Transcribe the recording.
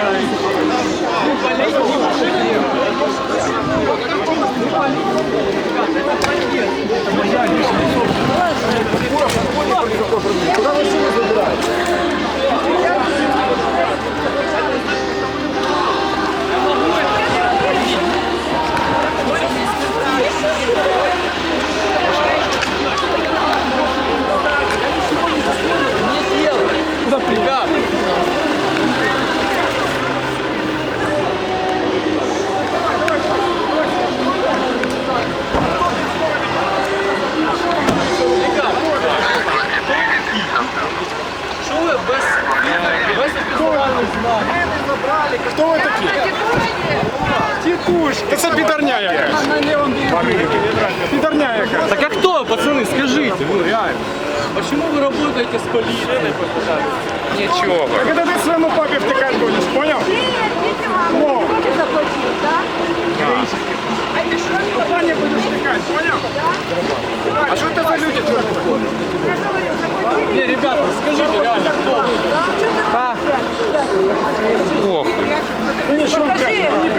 Very Хто ви такі? Тітушки. Це підарня якась. Підарня якась. Так а хто, пацани, скажіть, ну реально. Почему вы работаете с полицией? Нічого. Так це ти своєму папі втикати будеш, поняв? О, пані будеш втикати, поняв? А що це за люди тут? Не, ребята, скажите реально, кто? Ну, що, блядь,